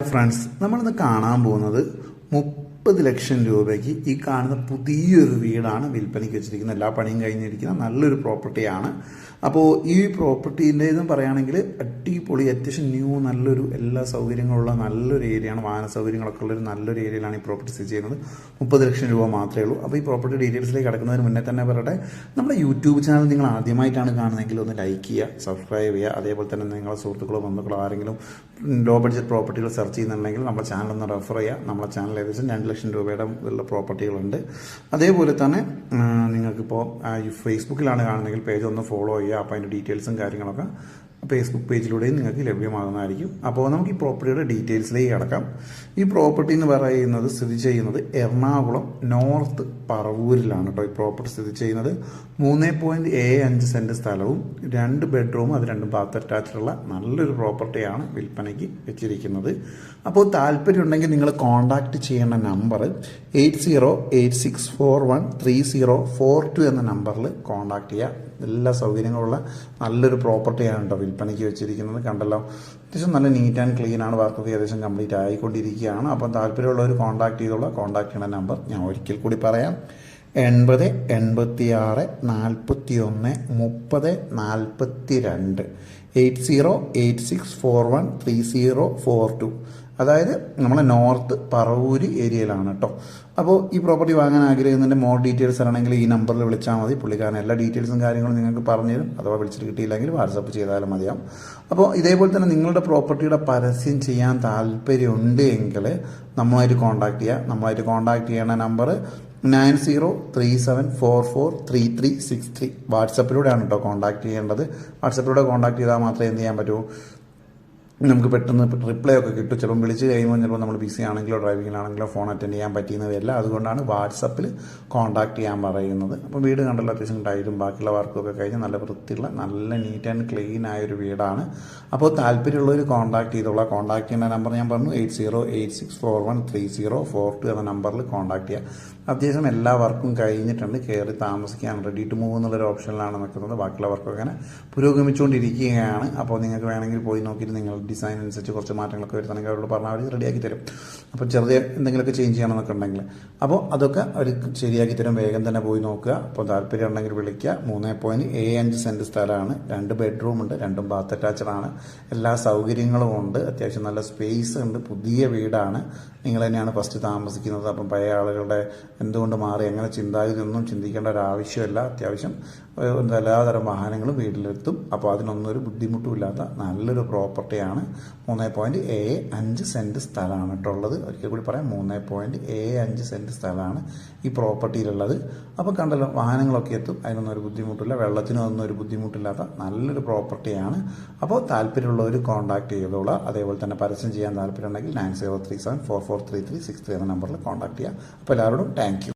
Friends നമ്മളിന്ന് കാണാൻ പോകുന്നത് മുപ്പത് ലക്ഷം രൂപയ്ക്ക് ഈ കാണുന്ന പുതിയൊരു വീടാണ് വിൽപ്പനയ്ക്ക് വെച്ചിരിക്കുന്നത്. എല്ലാ പണിയും കഴിഞ്ഞിരിക്കുന്ന നല്ലൊരു പ്രോപ്പർട്ടിയാണ്. അപ്പോൾ ഈ പ്രോപ്പർട്ടീന്റെ പറയുകയാണെങ്കിൽ അടിപൊളി അത്യാവശ്യം ന്യൂ നല്ലൊരു എല്ലാ സൗകര്യങ്ങളുള്ള നല്ലൊരു ഏരിയയാണ് വാഹന സൗകര്യങ്ങളൊക്കെ ഉള്ളൊരു നല്ലൊരു ഏരിയയിലാണ് ഈ പ്രോപ്പർട്ടി സ്ഥിതി ചെയ്യുന്നത്. മുപ്പത് ലക്ഷം രൂപ മാത്രമേ ഉള്ളൂ. അപ്പോൾ ഈ പ്രോപ്പർട്ടി ഡീറ്റെയിൽസിലേക്ക് കിടക്കുന്നതിന് മുന്നേ തന്നെ പറയട്ടെ നമ്മുടെ യൂട്യൂബ് ചാനൽ നിങ്ങൾ ആദ്യമായിട്ടാണ് കാണുന്നതെങ്കിൽ ഒന്ന് ലൈക്ക് ചെയ്യുക സബ്സ്ക്രൈബ് ചെയ്യുക. അതേപോലെ തന്നെ നിങ്ങളുടെ സുഹൃത്തുക്കളോ ബന്ധുക്കളോ ആരെങ്കിലും ലോ ബഡ്ജറ്റ് പ്രോപ്പർട്ടികൾ സെർച്ച് ചെയ്യുന്നുണ്ടെങ്കിൽ നമ്മുടെ ചാനൽ ഒന്ന് റെഫർ ചെയ്യുക. നമ്മുടെ ചാനൽ ഏകദേശം രണ്ട് രൂപയുടെ ഉള്ള പ്രോപ്പർട്ടികളുണ്ട്. അതേപോലെ തന്നെ നിങ്ങൾക്കിപ്പോൾ ഫേസ്ബുക്കിലാണ് കാണുന്നതെങ്കിൽ പേജ് ഒന്ന് ഫോളോ ചെയ്യുക. അപ്പോൾ അതിന്റെ ഡീറ്റെയിൽസും കാര്യങ്ങളൊക്കെ ഫേസ്ബുക്ക് പേജിലൂടെയും നിങ്ങൾക്ക് ലഭ്യമാകുന്നതായിരിക്കും. അപ്പോൾ നമുക്ക് ഈ പ്രോപ്പർട്ടിയുടെ ഡീറ്റെയിൽസിലേക്ക് കിടക്കാം. ഈ പ്രോപ്പർട്ടി എന്ന് പറയുന്നത് സ്ഥിതി ചെയ്യുന്നത് എറണാകുളം നോർത്ത് പറവൂരിലാണ് കേട്ടോ ഈ പ്രോപ്പർട്ടി സ്ഥിതി ചെയ്യുന്നത്. മൂന്ന് പോയിന്റ് ഏഴ് അഞ്ച് സെന്റ് സ്ഥലവും രണ്ട് ബെഡ്റൂം അത് രണ്ടും ബാത്ത് അറ്റാച്ചുള്ള നല്ലൊരു പ്രോപ്പർട്ടിയാണ് വിൽപ്പനയ്ക്ക് വെച്ചിരിക്കുന്നത്. അപ്പോൾ താല്പര്യം ഉണ്ടെങ്കിൽ നിങ്ങൾ കോൺടാക്ട് ചെയ്യേണ്ട number eight zero eight six four one three zero four two എന്ന നമ്പറിൽ കോൺടാക്ട് ചെയ്യുക. എല്ലാ സൗകര്യങ്ങളുള്ള നല്ലൊരു പ്രോപ്പർട്ടിയാണ് കേട്ടോ വിൽപ്പനയ്ക്ക് വെച്ചിരിക്കുന്നത് കണ്ടല്ലോ. അത്യാവശ്യം നല്ല നീറ്റ് ആൻഡ് ക്ലീൻ ആണ് വർക്കൊക്കെ ഏകദേശം കംപ്ലീറ്റ് ആയിക്കൊണ്ടിരിക്കുകയാണ്. അപ്പം താല്പര്യമുള്ളവർ കോൺടാക്ട് ചെയ്തോളാം. കോൺടാക്ട് ചെയ്യുന്ന നമ്പർ ഞാൻ ഒരിക്കൽ കൂടി പറയാം. എൺപത് എൺപത്തി ആറ് നാൽപ്പത്തി ഒന്ന് മുപ്പത് നാൽപ്പത്തി രണ്ട് eight zero eight six four one three zero four two. അതായത് നമ്മളെ നോർത്ത് പറവൂര് ഏരിയയിലാണ് കേട്ടോ. അപ്പോൾ ഈ പ്രോപ്പർട്ടി വാങ്ങാൻ ആഗ്രഹിക്കുന്നതിന്റെ മോർ ഡീറ്റെയിൽസ് ആണെങ്കിൽ ഈ നമ്പറിൽ വിളിച്ചാൽ മതി. പുള്ളിക്കാരൻ എല്ലാ ഡീറ്റെയിൽസും കാര്യങ്ങളും നിങ്ങൾക്ക് പറഞ്ഞു തരും. അഥവാ വിളിച്ചിട്ട് കിട്ടിയില്ലെങ്കിൽ വാട്സപ്പ് ചെയ്താലും മതിയാവും. അപ്പോൾ ഇതേപോലെ തന്നെ നിങ്ങളുടെ പ്രോപ്പർട്ടിയുടെ പരസ്യം ചെയ്യാൻ താല്പര്യമുണ്ട് എങ്കിൽ നമ്മളായിട്ട് കോൺടാക്ട് ചെയ്യുക നമ്മളായിട്ട് കോൺടാക്ട് ചെയ്യേണ്ട number nine zero three seven four four three three six three. വാട്സപ്പിലൂടെയാണ് കേട്ടോ കോൺടാക്ട് ചെയ്യേണ്ടത്. വാട്സപ്പിലൂടെ കോൺടാക്ട് ചെയ്താൽ മാത്രമേ എന്ത് ചെയ്യാൻ പറ്റൂ? നമുക്ക് പെട്ടെന്ന് റിപ്ലൈ ഒക്കെ കിട്ടും. ചിലപ്പോൾ വിളിച്ച് കഴിയുമ്പോൾ ചിലപ്പോൾ നമ്മൾ ബിസി ആണെങ്കിലോ ഡ്രൈവിങ്ങിലാണെങ്കിലോ ഫോൺ അറ്റൻഡ് ചെയ്യാൻ പറ്റുന്നതല്ല അതുകൊണ്ടാണ് വാട്സപ്പിൽ കോൺടാക്ട് ചെയ്യാൻ പറയുന്നത്. അപ്പോൾ വീട് കണ്ടല്ലോ അത്യാവശ്യം ടൈലും ബാക്കിയുള്ള വർക്കൊക്കെ കഴിഞ്ഞ് നല്ല വൃത്തിയുള്ള നല്ല നീറ്റ് ആൻഡ് ക്ലീൻ ആയൊരു വീടാണ്. അപ്പോൾ താല്പര്യമുള്ളവർ കോൺടാക്ട് ചെയ്തോളാം. കോൺടാക്ട് ചെയ്യുന്ന നമ്പർ ഞാൻ പറഞ്ഞു eight zero eight six four one three zero four two എന്ന നമ്പറിൽ കോൺടാക്ട് ചെയ്യുക അത്യാവശ്യം എല്ലാ വർക്കും കഴിഞ്ഞിട്ടുണ്ട്. കയറി താമസിക്കാൻ റെഡി ടു മൂവ് എന്നുള്ളൊരു ഓപ്ഷനിലാണ് നിൽക്കുന്നത് ബാക്കിയുള്ള വർക്കൊക്കെ അങ്ങനെ പുരോഗമിച്ചുകൊണ്ടിരിക്കുകയാണ്. അപ്പോൾ നിങ്ങൾക്ക് വേണമെങ്കിൽ പോയി നോക്കിയിട്ട് നിങ്ങൾ ഡിസൈൻ അനുസരിച്ച് കുറച്ച് മാറ്റങ്ങളൊക്കെ വരുത്തണമെങ്കിൽ അവരോട് പറഞ്ഞാൽ അവർ റെഡിയാക്കി തരും. അപ്പോൾ ചെറിയ എന്തെങ്കിലുമൊക്കെ ചേഞ്ച് ചെയ്യണമെന്നൊക്കെ ഉണ്ടെങ്കിൽ അപ്പോൾ അതൊക്കെ അവർ ശരിയാക്കി തരും. വേഗം തന്നെ പോയി നോക്കുക. അപ്പോൾ താല്പര്യം ഉണ്ടെങ്കിൽ വിളിക്കുക. മൂന്ന് പോയിന്റ് ഏഴ് അഞ്ച് സെന്റ് സ്ഥലമാണ്. രണ്ട് ബെഡ്റൂം ഉണ്ട്. രണ്ടും ബാത്ത് ആണ്. എല്ലാ സൗകര്യങ്ങളും ഉണ്ട്. അത്യാവശ്യം നല്ല സ്പേസ് ഉണ്ട്. പുതിയ വീടാണ്. നിങ്ങൾ തന്നെയാണ് ഫസ്റ്റ് താമസിക്കുന്നത്. അപ്പം പഴയ ആളുകളുടെ എന്തുകൊണ്ട് മാറി എങ്ങനെ ചിന്താഗതി ഒന്നും ചിന്തിക്കേണ്ട ഒരു ആവശ്യമില്ല. അത്യാവശ്യം എല്ലാതരം വാഹനങ്ങളും വീട്ടിലെത്തും. അപ്പോൾ അതിനൊന്നും ഒരു ബുദ്ധിമുട്ടുമില്ലാത്ത നല്ലൊരു പ്രോപ്പർട്ടിയാണ് മൂന്ന് പോയിന്റ് ഏഴ് അഞ്ച് സെന്റ് സ്ഥലമാണ് കേട്ടോ ഉള്ളത്. ഒരിക്കൽ കൂടി പറയാം മൂന്ന് പോയിന്റ് ഏഴ് അഞ്ച് സെന്റ് സ്ഥലമാണ് ഈ പ്രോപ്പർട്ടിയിലുള്ളത് അപ്പോൾ കണ്ടല്ലോ വാഹനങ്ങളൊക്കെ എത്തും. അതിനൊന്നും ഒരു ബുദ്ധിമുട്ടില്ല. വെള്ളത്തിനും ഒന്നും ഒരു ബുദ്ധിമുട്ടില്ലാത്ത നല്ലൊരു പ്രോപ്പർട്ടിയാണ് അപ്പോൾ താല്പര്യമുള്ളവർ കോൺടാക്ട് ചെയ്തോളാം. അതേപോലെ തന്നെ പരസ്യം ചെയ്യാൻ താല്പര്യമുണ്ടെങ്കിൽ nine zero three seven four four three three six three എന്ന നമ്പറിൽ കോൺടാക്ട് ചെയ്യാം. അപ്പോൾ എല്ലാവരോടും താങ്ക്